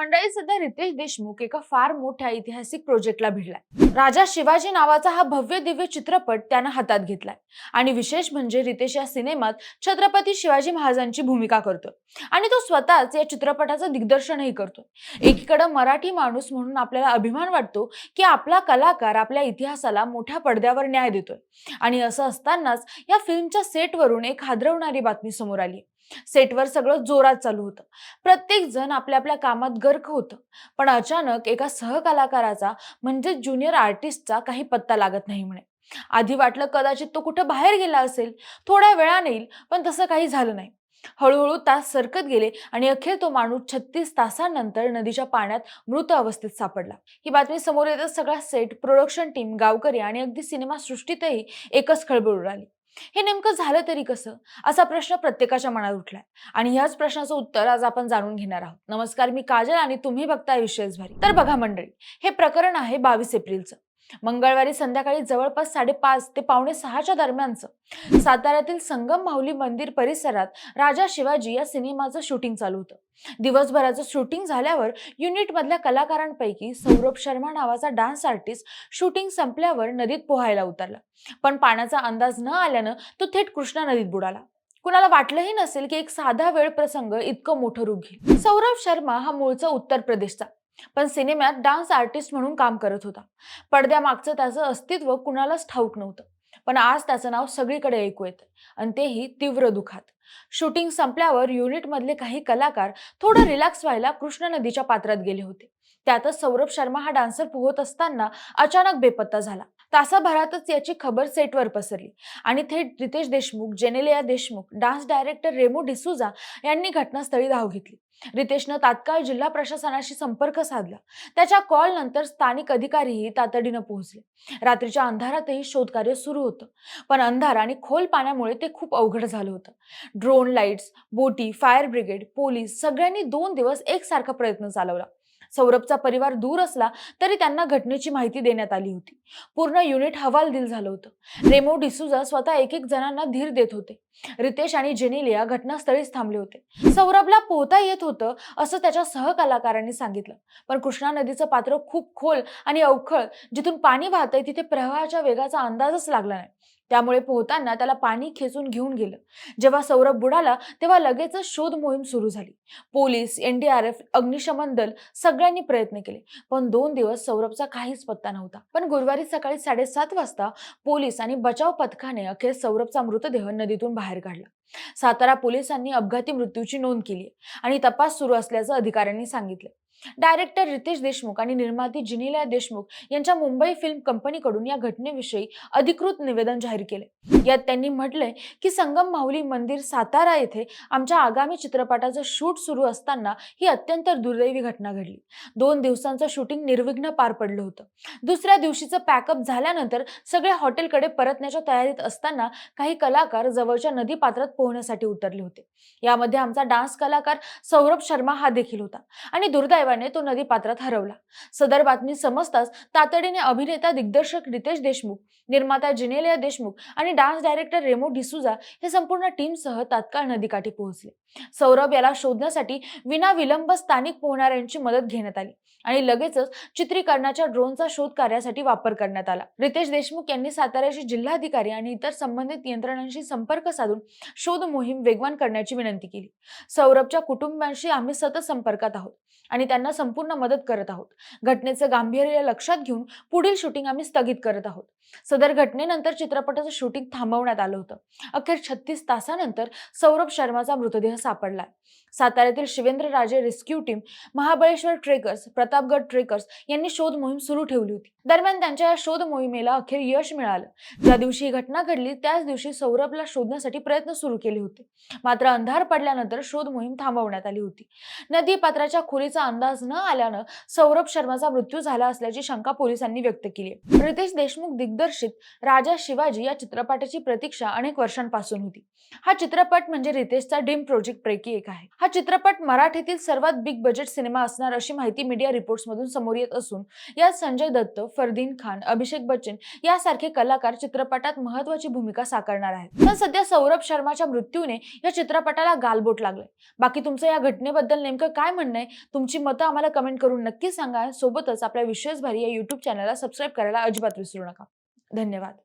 मंडळी सध्या रितेश देशमुख एका फार मोठ्या ऐतिहासिक प्रोजेक्टला भिडलाय. राजा शिवाजी नावाचा हा भव्य दिव्य चित्रपट त्यानं हातात घेतलाय. आणि विशेष म्हणजे रितेश या सिनेमात छत्रपती शिवाजी महाराजांची भूमिका करतोय. आणि तो स्वतःच या चित्रपटाचं दिग्दर्शनही करतोय. एकीकडे मराठी माणूस म्हणून आपल्याला अभिमान वाटतो की आपला कलाकार आपल्या इतिहासाला मोठ्या पडद्यावर न्याय देतोय. आणि असं असतानाच या फिल्मच्या सेटवरून एक हादरवणारी बातमी समोर आली सेटवर सगळं जोरात चालू होतं. प्रत्येक जण आपल्या आपल्या कामात गर्क होतं. पण अचानक एका सहकलाकाराचा म्हणजे ज्युनियर आर्टिस्टचा काही पत्ता लागत नाही म्हणे. आधी वाटलं कदाचित तो कुठं बाहेर गेला असेल. थोड्या वेळाने येईल पण तसं काही झालं नाही. हळूहळू तास सरकत गेले आणि अखेर तो माणूस छत्तीस तासांनंतर नदीच्या पाण्यात मृत अवस्थेत सापडला. ही बातमी समोर येतच सगळा सेट प्रोडक्शन टीम गावकरी आणि अगदी सिनेमा सृष्टीतही एकच खळबळ उडाली. हे नेमकं झालं तरी कसं? असा प्रश्न प्रत्येकाच्या मनात उठलाय. आणि ह्याच प्रश्नाचं उत्तर आज आपण जाणून घेणार आहोत. नमस्कार मी काजल आणि तुम्ही बघताय विशेष भारी. तर बघा मंडळी हे प्रकरण आहे बावीस एप्रिलचं. मंगळवारी संध्याकाळी जवळपास साडेपाच ते पावणे सहाच्या दरम्यानचं साताऱ्यातील संगम माहुली मंदिर परिसरात राजा शिवाजी या सिनेमाचं शूटिंग चालू होतं. दिवसभराचं शूटिंग झाल्यावर युनिटमधल्या कलाकारांपैकी सौरभ शर्मा नावाचा डान्स आर्टिस्ट शूटिंग संपल्यावर नदीत पोहायला उतरला. पण पाण्याचा अंदाज न आल्यानं तो थेट कृष्णा नदीत बुडाला. कुणाला वाटलंही नसेल की एक साधा वेळ प्रसंग इतकं मोठं रूप घेईल. सौरभ शर्मा हा मूळचा उत्तर प्रदेशचा. पण सिनेमात डान्स आर्टिस्ट म्हणून काम करत होता. पडद्यामागचं त्याचं अस्तित्व कुणालाच ठाऊक नव्हतं. पण आज त्याचं नाव सगळीकडे ऐकू येतं आणि तेही तीव्र दुखात. शूटिंग संपल्यावर युनिटमधले काही कलाकार थोडं रिलॅक्स व्हायला कृष्णा नदीच्या पात्रात गेले होते. त्यातच सौरभ शर्मा हा डान्सर पोहत असताना अचानक बेपत्ता झाला. तासाभरातच याची खबर सेटवर पसरली. आणि थेट रितेश देशमुख जेनेलिया देशमुख डान्स डायरेक्टर रेमो डिसुजा यांनी घटनास्थळी धाव घेतली. रितेशनं तात्काळ जिल्हा प्रशासनाशी संपर्क साधला. त्याच्या कॉल नंतर स्थानिक अधिकारीही तातडीनं पोहोचले. रात्रीच्या अंधारातही शोधकार्य सुरू होतं. पण अंधार आणि खोल पाण्यामुळे ते खूप अवघड झालं होतं. ड्रोन लाईट्स बोटी फायर ब्रिगेड पोलीस सगळ्यांनी दोन दिवस एकसारखा प्रयत्न चालवला. सौरभचा परिवार दूर असला तरी त्यांना घटनेची माहिती देण्यात आली होती. पूर्ण युनिट हवालदिल झालं होतं. रेमो डिसुजा स्वतः एक एक जणांना धीर देत होते. रितेश आणि जेनेलिया घटनास्थळीच थांबले होते. सौरभला पोहता येत होतं असं त्याच्या सहकलाकारांनी सांगितलं. पण कृष्णा नदीचं पात्र खूप खोल आणि अवखळ जिथून पाणी वाहतंय तिथे प्रवाहाच्या वेगाचा अंदाजच लागला नाही. त्यामुळे पोहताना त्याला पाणी खेचून घेऊन गेलं. जेव्हा सौरभ बुडाला तेव्हा लगेचच शोध मोहीम सुरू झाली. पोलीस एनडीआरएफ अग्निशमन दल सगळ्यांनी प्रयत्न केले. पण दोन दिवस सौरभचा काहीच पत्ता नव्हता. पण गुरुवारी सकाळी साडेसात वाजता पोलीस आणि बचाव पथकाने अखेर सौरभचा मृतदेह नदीतून बाहेर काढला. सातारा पोलिसांनी अपघाती मृत्यूची नोंद केली आणि तपास सुरू असल्याचं अधिकाऱ्यांनी सांगितलं. डायरेक्टर रितेश देशमुख आणि निर्माती जिनिलया देशमुख यांच्या मुंबई फिल्म कंपनीकडून या घटनेविषयी अधिकृत निवेदन जाहीर केले. यात त्यांनी म्हटलंय की संगम माहुली मंदिर सातारा येथे आमच्या आगामी चित्रपटाचं शूट सुरू असताना ही अत्यंत दुर्दैवी घटना घडली. दोन दिवसांचं शूटिंग निर्विघ्न पार पडलं होतं. दुसऱ्या दिवशीचं पॅकअप झाल्यानंतर सगळे हॉटेलकडे परतण्याच्या तयारीत असताना काही कलाकार जवळच्या नदी पात्रात पोहण्यासाठी उतरले होते. यामध्ये आमचा डान्स कलाकार सौरभ शर्मा हा देखील होता. आणि दुर्दैव दुर्दैवाने तो नदी पात्रात हरवला. सदर बातमी समजताच तातडीने अभिनेता दिग्दर्शक रितेश देशमुख निर्माता जिनेलिया देशमुख आणि डान्स डायरेक्टर रेमो डिसुजा हे संपूर्ण टीमसह तात्काळ नदीकाठी पोहोचले. सौरभ याला शोधण्यासाठी विनाविलंब स्थानिक पोहणाऱ्यांची मदत घेण्यात आली आणि लगेचच चित्रीकरणाच्या ड्रोनचा शोध कार्यासाठी वापर करण्यात आला. रितेश देशमुख यांनी साताऱ्याचे जिल्हाधिकारी आणि इतर संबंधित यंत्रणांशी संपर्क साधून शोध मोहीम वेगवान करण्याची विनंती केली. सौरभच्या कुटुंबांशी आम्ही सतत संपर्कात आहोत आणि त्यांना त्यांना संपूर्ण मदत करत आहोत. घटनेचं गांभीर्य लक्षात घेऊन पुढील शूटिंग आम्ही स्थगित करत आहोत. सदर घटनेनंतर चित्रपटाचं शूटिंग थांबवण्यात आलं होतं. अखेर छत्तीस तासानंतर सौरभ शर्माचा मृतदेह सापडलाय साताऱ्यातील Shivendra Raje rescue team Mahabaleshwar trekkers Pratapgad trekkers यांनी शोध मोहीम सुरू ठेवली होती. दरम्यान त्यांच्या या शोध मोहिमेला अखेर यश मिळालं. ज्या दिवशी ही घटना घडली त्याच दिवशी सौरभला शोधण्यासाठी प्रयत्न सुरू केले होते. मात्र अंधार पडल्यानंतर शोध मोहीम थांबवण्यात आली होती. नदी पात्राच्या खोलीचा अंदाज अंदाज न आल्यानं सौरभ शर्माचा मृत्यू झाला असल्याची शंका पोलिसांनी व्यक्त केली. रितेश देशमुख दिग्दर्शित राजा शिवाजी या चित्रपटाची प्रतीक्षा अनेक वर्षांपासून होती. हा चित्रपट म्हणजे रितेशचा ड्रीम प्रोजेक्ट पैकी एक आहे. हा चित्रपट मराठीतील सर्वात बिग बजेट सिनेमा असणार अशी माहिती मीडिया रिपोर्ट्स मधून समोर येत असून यात संजय दत्त फरदीन खान अभिषेक बच्चन यासारखे कलाकार चित्रपटात महत्वाची भूमिका साकारणार आहेत. पण सध्या सौरभ शर्माच्या मृत्यूने या चित्रपटाला गालबोट लागले बाकी तुमचं या घटनेबद्दल नेमकं काय म्हणणं आहे? तुमची मत आम्हाला कमेंट करून नक्की सांगा. सोबतच आपल्या विश्वास भारी या यूट्यूब चॅनलला सबस्क्राईब करायला अजिबात विसरू नका. धन्यवाद.